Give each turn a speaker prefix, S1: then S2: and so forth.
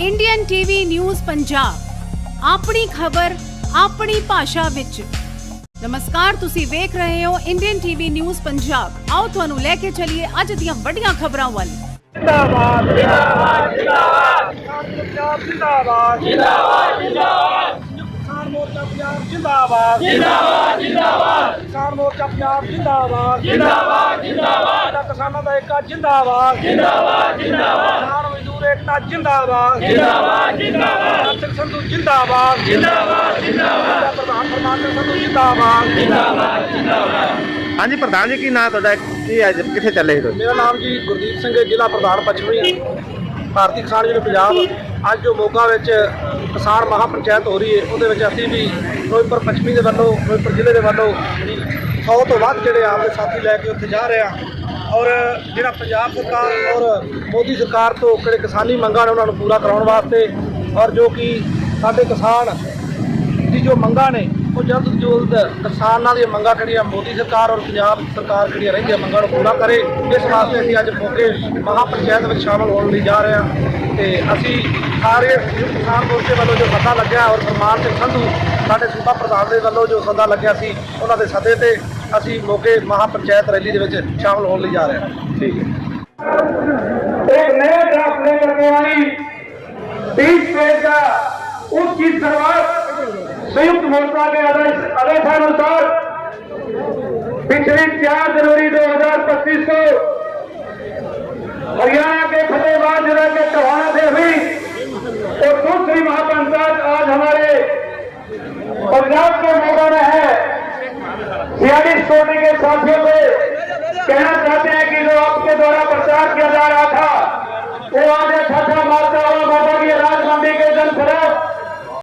S1: Indian TV news Punjab ਆਪਣੀ ਖਬਰ ਆਪਣੀ ਭਾਸ਼ਾ ਵਿੱਚ। ਨਮਸਕਾਰ ਤੁਸੀਂ ਵੇਖ ਰਹੇ ਹੋ ਇੰਡੀਅਨ ਟੀਵੀ ਨਿਊਜ਼ ਪੰਜਾਬ ਆਓ ਤੁਹਾਨੂੰ ਲੈ ਕੇ ਚੱਲੀਏ ਅੱਜ ਦੀਆਂ ਵੱਡੀਆਂ ਖਬਰਾਂ ਵੱਲ।
S2: ਜਿੰਦਾਬਾਦ ਜਿੰਦਾਬਾਦ ਜਿੰਦਾਬਾਦ। ਪੰਜਾਬ ਜਿੰਦਾਬਾਦ। ਜਿੰਦਾਬਾਦ ਜਿੰਦਾਬਾਦ। ਕਿਸਾਨ ਮੋਰਚਾ ਪੰਜਾਬ ਜਿੰਦਾਬਾਦ। ਜਿੰਦਾਬਾਦ ਜਿੰਦਾਬਾਦ। ਕਿਸਾਨ ਮੋਰਚਾ ਪੰਜਾਬ ਜਿੰਦਾਬਾਦ। ਜਿੰਦਾਬਾਦ ਜਿੰਦਾਬਾਦ। ਕਿਸਾਨਾਂ ਦਾ ਏਕਾ ਜਿੰਦਾਬਾਦ। ਜਿੰਦਾਬਾਦ ਜਿੰਦਾਬਾਦ। ਕਿਸਾਨ ਮਜ਼ਦੂਰ ਏਕਤਾ ਜਿੰਦਾਬਾਦ। ਜਿੰਦਾਬਾਦ ਜਿੰਦਾਬਾਦ। ਸਿੰਘ ਸੰਧੂ ਜਿੰਦਾਬਾਦ। ਜਿੰਦਾਬਾਦ ਜਿੰਦਾਬਾਦ। ਪ੍ਰਧਾਨ ਪਰਮਾਤਮਾ ਸੰਧੂ ਜਿੰਦਾਬਾਦ।
S3: ਹਾਂਜੀ ਪ੍ਰਧਾਨ ਜੀ ਕੀ ਨਾਂ ਤੁਹਾਡਾ? ਕੀ ਅੱਜ ਕਿੱਥੇ ਚੱਲੇ ਸੀ ਤੁਸੀਂ?
S2: ਮੇਰਾ ਨਾਮ ਜੀ ਗੁਰਦੀਪ ਸਿੰਘ ਹੈ, ਜ਼ਿਲ੍ਹਾ ਪ੍ਰਧਾਨ ਪੱਛਮੀ ਭਾਰਤੀ ਕਿਸਾਨ ਯੂਨੀਅਨ ਪੰਜਾਬ। ਅੱਜ ਜੋ ਮੋਗਾ ਵਿੱਚ ਕਿਸਾਨ ਮਹਾ ਪੰਚਾਇਤ ਹੋ ਰਹੀ ਹੈ ਉਹਦੇ ਵਿੱਚ ਅਸੀਂ ਵੀ ਫਿਰੋਜ਼ਪੁਰ ਪੱਛਮੀ ਦੇ ਵੱਲੋਂ ਫਿਰੋਜ਼ਪੁਰ ਜ਼ਿਲ੍ਹੇ ਦੇ ਵੱਲੋਂ 100 ਤੋਂ ਵੱਧ ਜਿਹੜੇ ਆਪਦੇ ਸਾਥੀ ਲੈ ਕੇ ਉੱਥੇ ਜਾ ਰਹੇ ਆ। ਔਰ ਜਿਹੜਾ ਪੰਜਾਬ ਸਰਕਾਰ ਔਰ ਮੋਦੀ ਸਰਕਾਰ ਤੋਂ ਕਿਹੜੇ ਕਿਸਾਨੀ ਮੰਗਾਂ ਨੇ ਉਹਨਾਂ ਨੂੰ ਪੂਰਾ ਕਰਾਉਣ ਵਾਸਤੇ ਔਰ ਜੋ ਕਿ ਸਾਡੇ ਕਿਸਾਨ ਦੀ ਜੋ ਮੰਗਾਂ ਨੇ, ਉਹ ਜਲਦ ਤੋਂ ਜਲਦ ਕਿਸਾਨਾਂ ਦੀਆਂ ਮੰਗਾਂ ਕਿਹੜੀਆਂ ਮੋਦੀ ਸਰਕਾਰ ਔਰ ਪੰਜਾਬ ਸਰਕਾਰ ਜਿਹੜੀਆਂ ਰਹਿੰਦੀਆਂ ਮੰਗਾਂ ਨੂੰ ਪੂਰਾ ਕਰੇ। ਇਸ ਵਾਸਤੇ ਅਸੀਂ ਅੱਜ ਮੌਕੇ ਮਹਾ ਪੰਚਾਇਤ ਵਿੱਚ ਸ਼ਾਮਲ ਹੋਣ ਲਈ ਜਾ ਰਹੇ ਹਾਂ। ਤੇ ਅਸੀਂ ਸਾਰੇ ਕਿਸਾਨ ਮੋਰਚੇ ਵੱਲੋਂ ਜੋ ਸੱਦਾ ਲੱਗਿਆ ਔਰ ਫਰਮਾਨ ਸਿੰਘ ਸੰਧੂ ਸਾਡੇ ਸੂਬਾ ਪ੍ਰਧਾਨ ਦੇ ਵੱਲੋਂ ਜੋ ਸੱਦਾ ਲੱਗਿਆ ਸੀ, ਉਹਨਾਂ ਦੇ ਸੱਦੇ ਤੇ असी ਮੋਗੇ महापंचायत रैली के शामिल होने जा रहे हैं
S3: ठीक है
S4: ड्राफ्ट लेकर के आई तीस पेज का उसकी शुरुआत संयुक्त मोर्चा के आदेशानुसार पिछली चार जनवरी 2025 को हरियाणा के फतेहबाद जिला के टोहाना से हुई और दूसरी महापंचायत आज हमारे पंजाब के मौका में है छोड़ने के साथियों को कहना चाहते हैं कि जो आपके द्वारा प्रचार किया जा रहा था वो आज छठा मार्च